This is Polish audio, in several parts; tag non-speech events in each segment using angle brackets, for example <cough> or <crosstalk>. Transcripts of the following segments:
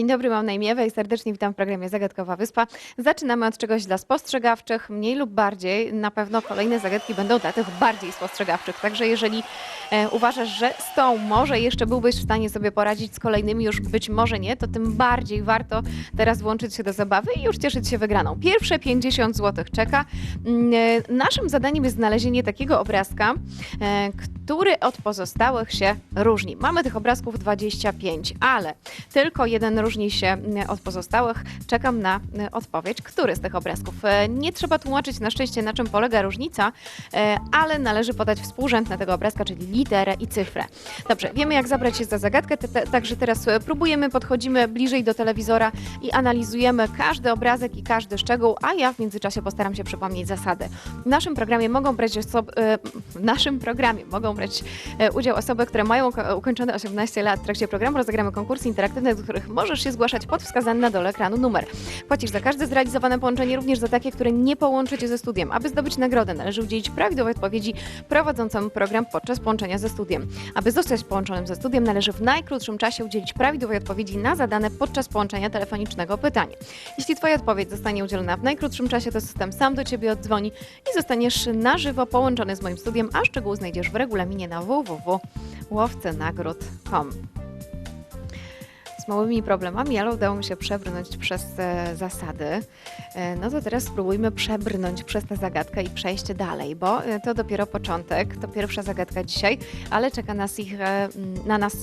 Dzień dobry, mam na imię i serdecznie witam w programie Zagadkowa Wyspa. Zaczynamy od czegoś dla spostrzegawczych, mniej lub bardziej. Na pewno kolejne zagadki będą dla tych bardziej spostrzegawczych. Także jeżeli e, uważasz, że z tą może jeszcze byłbyś w stanie sobie poradzić, z kolejnymi już być może nie, to tym bardziej warto teraz włączyć się do zabawy i już cieszyć się wygraną. Pierwsze 50 zł czeka. Mm, e, Naszym zadaniem jest znalezienie takiego obrazka, e, który od pozostałych się różni. Mamy tych obrazków 25, ale tylko jeden różni się mm, od pozostałych. Czekam na y, odpowiedź, który z tych obrazków. E, Nie trzeba tłumaczyć na szczęście, na czym polega różnica, e, ale należy podać współrzędne tego obrazka, czyli literę i cyfrę. Dobrze, wiemy jak zabrać się za zagadkę, także teraz e, próbujemy, podchodzimy bliżej do telewizora i analizujemy każdy obrazek i każdy szczegół, a ja w międzyczasie postaram się przypomnieć zasady. W naszym programie mogą brać osoby, w naszym programie mogą brać e, udział osoby, które mają ko- ukończone 18 lat. W trakcie programu rozegramy konkursy interaktywne, do których możesz się zgłaszać pod wskazany na dole ekranu numer. Płacisz za każde zrealizowane połączenie, również za takie, które nie połączy cię ze studiem. Aby zdobyć nagrodę, należy udzielić prawidłowej odpowiedzi prowadzącemu program podczas połączenia ze studiem. Aby zostać połączonym ze studiem, należy w najkrótszym czasie udzielić prawidłowej odpowiedzi na zadane podczas połączenia telefonicznego pytanie. Jeśli Twoja odpowiedź zostanie udzielona w najkrótszym czasie, to system sam do Ciebie oddzwoni i zostaniesz na żywo połączony z moim studiem, a szczegóły znajdziesz w regulaminie na www.łowcenagród.com. Małymi problemami, ale udało mi się przebrnąć przez zasady. E, no to teraz spróbujmy przebrnąć przez tę zagadkę i przejść dalej, bo e, to dopiero początek, to pierwsza zagadka dzisiaj, ale czeka nas ich, e, na nas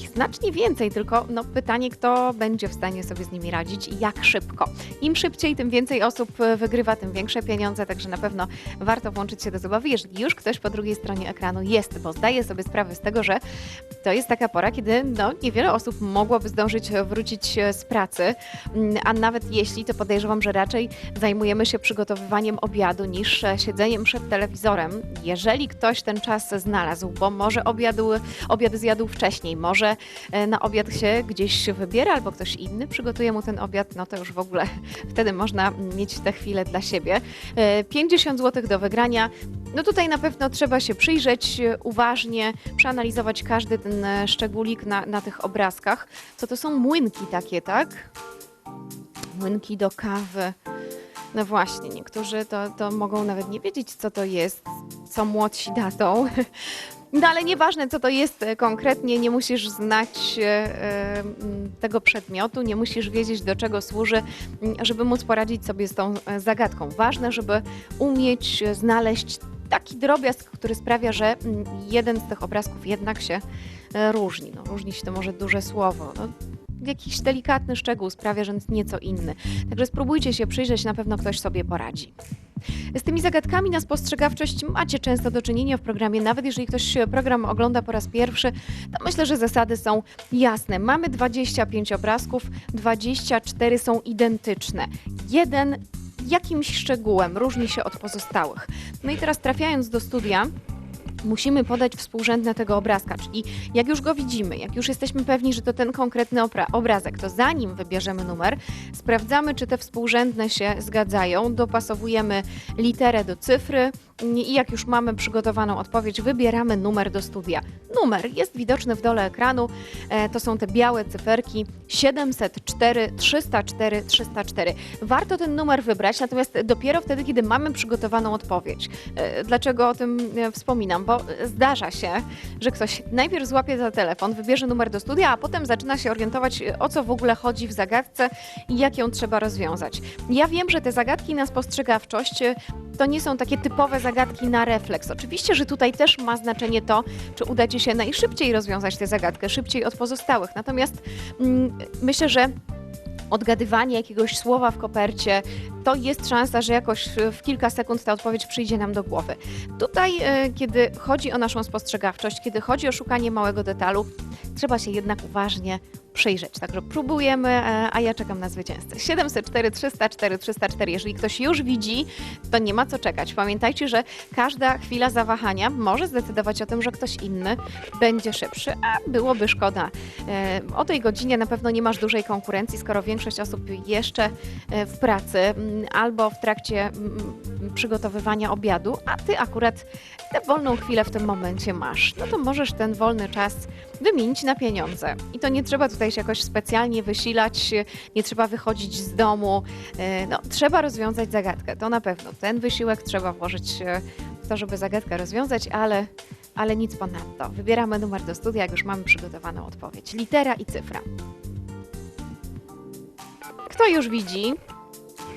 ich znacznie więcej, tylko no, pytanie, kto będzie w stanie sobie z nimi radzić i jak szybko. Im szybciej, tym więcej osób wygrywa, tym większe pieniądze, także na pewno warto włączyć się do zabawy, jeżeli już ktoś po drugiej stronie ekranu jest, bo zdaję sobie sprawę z tego, że to jest taka pora, kiedy no, niewiele osób mogłoby zdążyć wrócić e, z pracy, Mm, a nawet jeśli, to podejrzewam, że raczej zajmujemy się przygotowywaniem obiadu niż e, siedzeniem przed telewizorem. Jeżeli ktoś ten czas znalazł, bo może obiadu, obiad zjadł wcześniej, może e, na obiad się gdzieś wybiera, albo ktoś inny przygotuje mu ten obiad, no to już w ogóle <laughs> wtedy można mieć tę chwilę dla siebie. E, 50 zł do wygrania. No tutaj na pewno trzeba się przyjrzeć e, uważnie, przeanalizować każdy ten e, szczególik na, na tych obrazkach. Co to są młynki takie, tak? Młynki do kawy. No właśnie, niektórzy to, to mogą nawet nie wiedzieć, co to jest, co młodsi datą. <laughs> No ale nieważne, co to jest e, konkretnie, nie musisz znać tego przedmiotu, nie musisz wiedzieć, do czego służy, żeby móc poradzić sobie z tą zagadką. Ważne, żeby umieć znaleźć taki drobiazg, który sprawia, że mm, jeden z tych obrazków jednak się e, różni. No, różni się to może duże słowo. No, jakiś delikatny szczegół sprawia, że jest nieco inny. Także spróbujcie się przyjrzeć, na pewno ktoś sobie poradzi. Z tymi zagadkami na spostrzegawczość macie często do czynienia w programie. Nawet jeżeli ktoś program ogląda po raz pierwszy, to myślę, że zasady są jasne. Mamy 25 obrazków, 24 są identyczne. Jeden jakimś szczegółem różni się od pozostałych. No i teraz trafiając do studia, musimy podać współrzędne tego obrazka, czyli jak już go widzimy, jak już jesteśmy pewni, że to ten konkretny obrazek, to zanim wybierzemy numer, sprawdzamy, czy te współrzędne się zgadzają, dopasowujemy literę do cyfry i jak już mamy przygotowaną odpowiedź, wybieramy numer do studia. Numer jest widoczny w dole ekranu, e, to są te białe cyferki 704 304 304. Warto ten numer wybrać, natomiast dopiero wtedy, kiedy mamy przygotowaną odpowiedź. E, Dlaczego o tym e, wspominam? Bo zdarza się, że ktoś najpierw złapie za telefon, wybierze numer do studia, a potem zaczyna się orientować, o co w ogóle chodzi w zagadce i jak ją trzeba rozwiązać. Ja wiem, że te zagadki na spostrzegawczość to nie są takie typowe zagadki na refleks. Oczywiście, że tutaj też ma znaczenie to, czy uda Ci się najszybciej rozwiązać tę zagadkę, szybciej od pozostałych. Natomiast mm, myślę, że odgadywanie jakiegoś słowa w kopercie, to jest szansa, że jakoś w kilka sekund ta odpowiedź przyjdzie nam do głowy. Tutaj, e, kiedy chodzi o naszą spostrzegawczość, kiedy chodzi o szukanie małego detalu, trzeba się jednak uważnie przyjrzeć. Także próbujemy, e, a ja czekam na zwycięzcę. 704 304 304. Jeżeli ktoś już widzi, to nie ma co czekać. Pamiętajcie, że każda chwila zawahania może zdecydować o tym, że ktoś inny będzie szybszy, a byłoby szkoda. E, O tej godzinie na pewno nie masz dużej konkurencji, skoro większość osób jeszcze e, w pracy. Albo w trakcie mm, mm, przygotowywania obiadu, a ty akurat tę wolną chwilę w tym momencie masz, no to możesz ten wolny czas wymienić na pieniądze. I to nie trzeba tutaj się jakoś specjalnie wysilać, nie trzeba wychodzić z domu. E, No, trzeba rozwiązać zagadkę, to na pewno. Ten wysiłek trzeba włożyć e, w to, żeby zagadkę rozwiązać, ale, ale nic ponadto. Wybieramy numer do studia, jak już mamy przygotowaną odpowiedź. Litera i cyfra. Kto już widzi?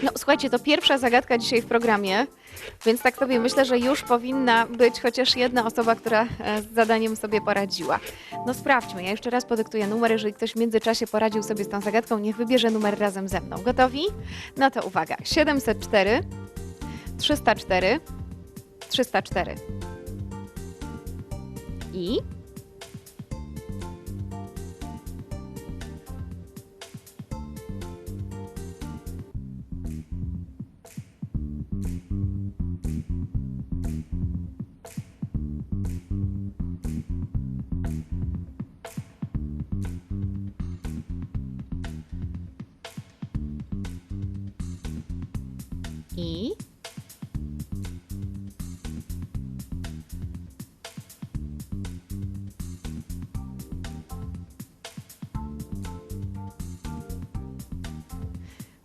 No słuchajcie, to pierwsza zagadka dzisiaj w programie, więc tak sobie myślę, że już powinna być chociaż jedna osoba, która e, z zadaniem sobie poradziła. No sprawdźmy, ja jeszcze raz podyktuję numer, jeżeli ktoś w międzyczasie poradził sobie z tą zagadką, niech wybierze numer razem ze mną. Gotowi? No to uwaga, 704, 304, 304 i i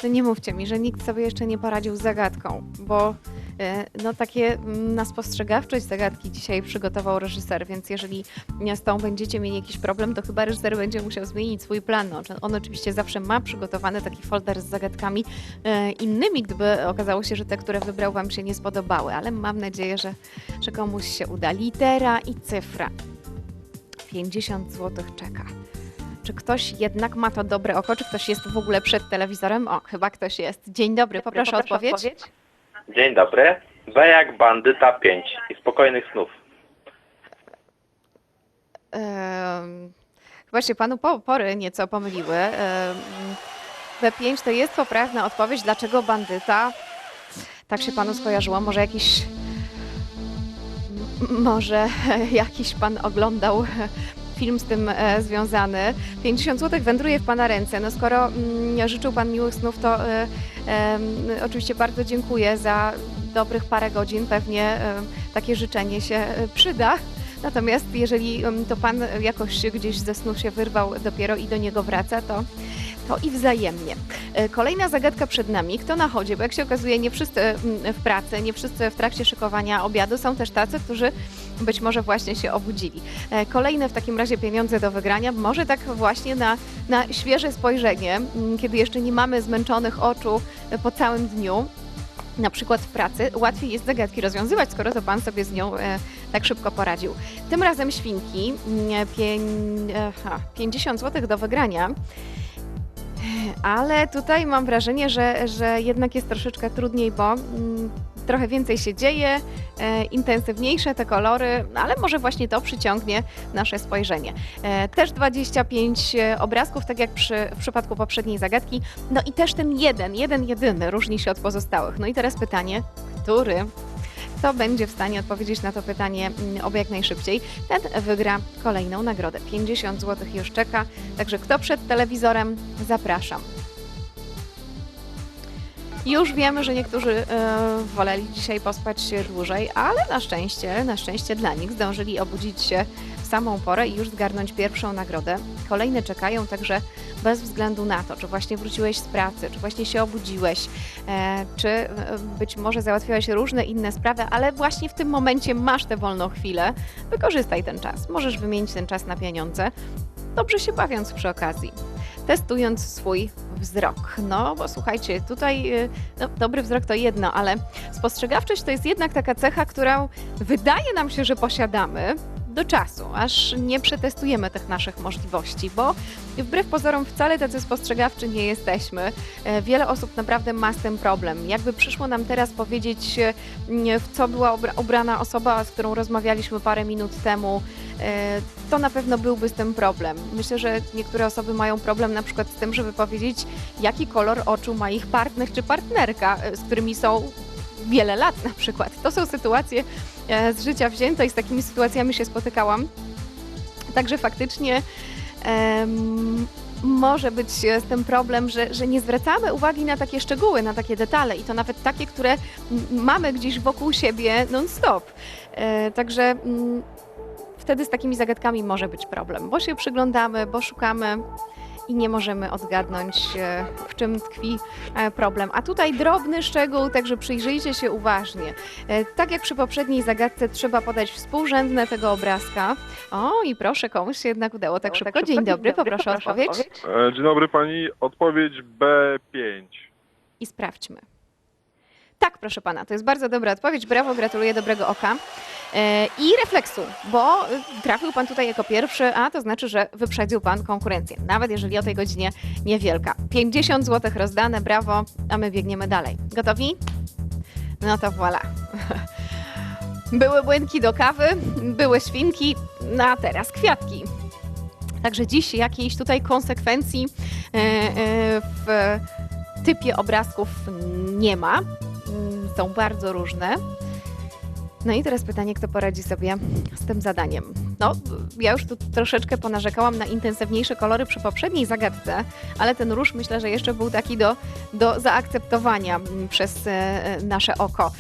To nie mówcie mi, że nikt sobie jeszcze nie poradził z zagadką, bo e, no takie mm, na spostrzegawczość zagadki dzisiaj przygotował reżyser, więc jeżeli z tą będziecie mieli jakiś problem, to chyba reżyser będzie musiał zmienić swój plan. No, on oczywiście zawsze ma przygotowany taki folder z zagadkami e, innymi, gdyby okazało się, że te, które wybrał Wam się nie spodobały, ale mam nadzieję, że, że komuś się uda. Litera i cyfra. 50 zł czeka. Czy ktoś jednak ma to dobre oko? Czy ktoś jest w ogóle przed telewizorem? O, chyba ktoś jest. Dzień dobry, poproszę o odpowiedź. Dzień dobry. B jak bandyta 5 i spokojnych snów. Em, chyba się panu po, pory nieco pomyliły. Em, B5 to jest poprawna odpowiedź. Dlaczego bandyta? Tak się panu skojarzyło. Może jakiś. m- Może <laughs> jakiś pan oglądał film z tym e, związany. 50 zł wędruje w pana ręce. No skoro mm, życzył pan miłych snów, to e, em, oczywiście bardzo dziękuję za dobrych parę godzin. Pewnie e, takie życzenie się e, przyda. Natomiast jeżeli to pan jakoś gdzieś ze snu się wyrwał dopiero i do niego wraca, to, to i wzajemnie. E, Kolejna zagadka przed nami. Kto na chodzie? Bo jak się okazuje, nie wszyscy mm, w pracy, nie wszyscy w trakcie szykowania obiadu. Są też tacy, którzy być może właśnie się obudzili. E, Kolejne w takim razie pieniądze do wygrania. Może tak właśnie na, na świeże spojrzenie, mm, kiedy jeszcze nie mamy zmęczonych oczu e, po całym dniu na przykład w pracy, łatwiej jest zagadki rozwiązywać, skoro to Pan sobie z nią e, tak szybko poradził. Tym razem świnki, mm, aha, 50 zł do wygrania. Ale tutaj mam wrażenie, że, że jednak jest troszeczkę trudniej, bo mm, trochę więcej się dzieje, e, intensywniejsze te kolory, ale może właśnie to przyciągnie nasze spojrzenie. E, też 25 obrazków, tak jak przy, w przypadku poprzedniej zagadki. No i też ten jeden, jeden jedyny różni się od pozostałych. No i teraz pytanie, który kto będzie w stanie odpowiedzieć na to pytanie mm, oby jak najszybciej, ten wygra kolejną nagrodę. 50 zł już czeka, także kto przed telewizorem, zapraszam. Już wiemy, że niektórzy e, woleli dzisiaj pospać się dłużej, ale na szczęście, na szczęście dla nich zdążyli obudzić się w samą porę i już zgarnąć pierwszą nagrodę. Kolejne czekają także bez względu na to, czy właśnie wróciłeś z pracy, czy właśnie się obudziłeś, e, czy e, być może załatwiałeś różne inne sprawy, ale właśnie w tym momencie masz tę wolną chwilę. Wykorzystaj ten czas. Możesz wymienić ten czas na pieniądze, dobrze się bawiąc przy okazji testując swój wzrok. No, bo słuchajcie, tutaj y, no, dobry wzrok to jedno, ale spostrzegawczość to jest jednak taka cecha, którą wydaje nam się, że posiadamy do czasu, aż nie przetestujemy tych naszych możliwości, bo wbrew pozorom wcale tacy spostrzegawczy nie jesteśmy. E, Wiele osób naprawdę ma z tym problem. Jakby przyszło nam teraz powiedzieć, e, w co była ubrana osoba, z którą rozmawialiśmy parę minut temu, e, to na pewno byłby z tym problem. Myślę, że niektóre osoby mają problem na przykład z tym, żeby powiedzieć, jaki kolor oczu ma ich partner czy partnerka, z którymi są wiele lat na przykład. To są sytuacje e, z życia wzięte i z takimi sytuacjami się spotykałam. Także faktycznie em, może być e, tym problem, że, że nie zwracamy uwagi na takie szczegóły, na takie detale i to nawet takie, które mamy gdzieś wokół siebie non-stop. E, także mm, wtedy z takimi zagadkami może być problem, bo się przyglądamy, bo szukamy i nie możemy odgadnąć, e, w czym tkwi e, problem. A tutaj drobny szczegół, także przyjrzyjcie się uważnie. E, Tak jak przy poprzedniej zagadce, trzeba podać współrzędne tego obrazka. O, i proszę, komuś się jednak udało tak szybko. Dzień dobry, poproszę o odpowiedź Dzień dobry pani, odpowiedź B5. i sprawdźmy. Tak, proszę pana, to jest bardzo dobra odpowiedź. Brawo, gratuluję dobrego oka. E, I refleksu, bo y, trafił pan tutaj jako pierwszy, a to znaczy, że wyprzedził pan konkurencję, nawet jeżeli o tej godzinie niewielka. 50 zł rozdane, brawo, a my biegniemy dalej. Gotowi? No to voilà. <laughs> Były błynki do kawy, były świnki, no a teraz kwiatki. Także dziś jakiejś tutaj konsekwencji e, e, w typie obrazków nie ma. Mm, Są bardzo różne. No i teraz pytanie, kto poradzi sobie z tym zadaniem. No, ja już tu troszeczkę ponarzekałam na intensywniejsze kolory przy poprzedniej zagadce, ale ten róż myślę, że jeszcze był taki do, do zaakceptowania przez e, e, nasze oko.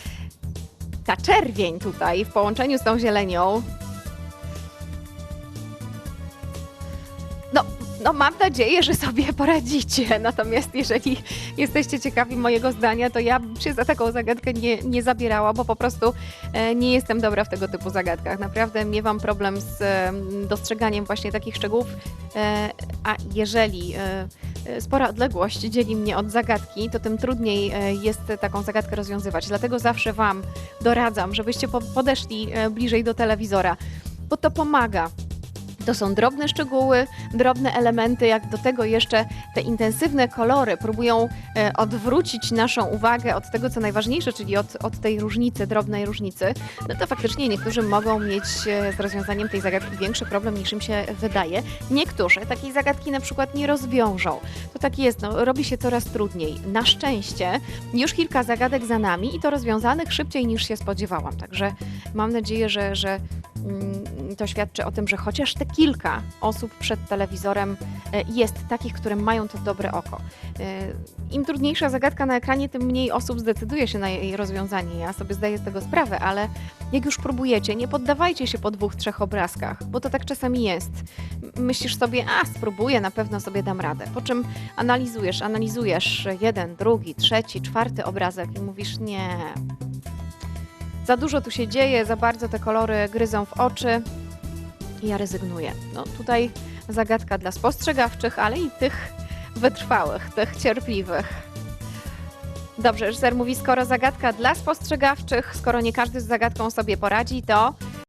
Ta czerwień tutaj w połączeniu z tą zielenią. No, mam nadzieję, że sobie poradzicie. Natomiast jeżeli jesteście ciekawi mojego zdania, to ja się za taką zagadkę nie, nie zabierała, bo po prostu e, nie jestem dobra w tego typu zagadkach. Naprawdę miewam problem z e, dostrzeganiem właśnie takich szczegółów, e, a jeżeli spora odległość dzieli mnie od zagadki, to tym trudniej jest taką zagadkę rozwiązywać. Dlatego zawsze Wam doradzam, żebyście po- podeszli bliżej do telewizora, bo to pomaga. To są drobne szczegóły, drobne elementy, jak do tego jeszcze te intensywne kolory próbują e, odwrócić naszą uwagę od tego, co najważniejsze, czyli od, od tej różnicy, drobnej różnicy, no to faktycznie niektórzy mogą mieć e, z rozwiązaniem tej zagadki większy problem niż im się wydaje. Niektórzy takiej zagadki na przykład nie rozwiążą. To tak jest, no, robi się coraz trudniej. Na szczęście już kilka zagadek za nami i to rozwiązanych szybciej niż się spodziewałam. Także mam nadzieję, że, że mm, to świadczy o tym, że chociaż te kilka osób przed telewizorem e, jest takich, które mają to dobre oko. E, Im trudniejsza zagadka na ekranie, tym mniej osób zdecyduje się na jej rozwiązanie. Ja sobie zdaję z tego sprawę, ale jak już próbujecie, nie poddawajcie się po dwóch, trzech obrazkach, bo to tak czasami jest. Myślisz sobie, a spróbuję, na pewno sobie dam radę. Po czym analizujesz, analizujesz jeden, drugi, trzeci, czwarty obrazek i mówisz, nie. Za dużo tu się dzieje, za bardzo te kolory gryzą w oczy ja rezygnuję. No tutaj zagadka dla spostrzegawczych, ale i tych wytrwałych, tych cierpliwych. Dobrze, reżyser mówi, skoro zagadka dla spostrzegawczych, skoro nie każdy z zagadką sobie poradzi, to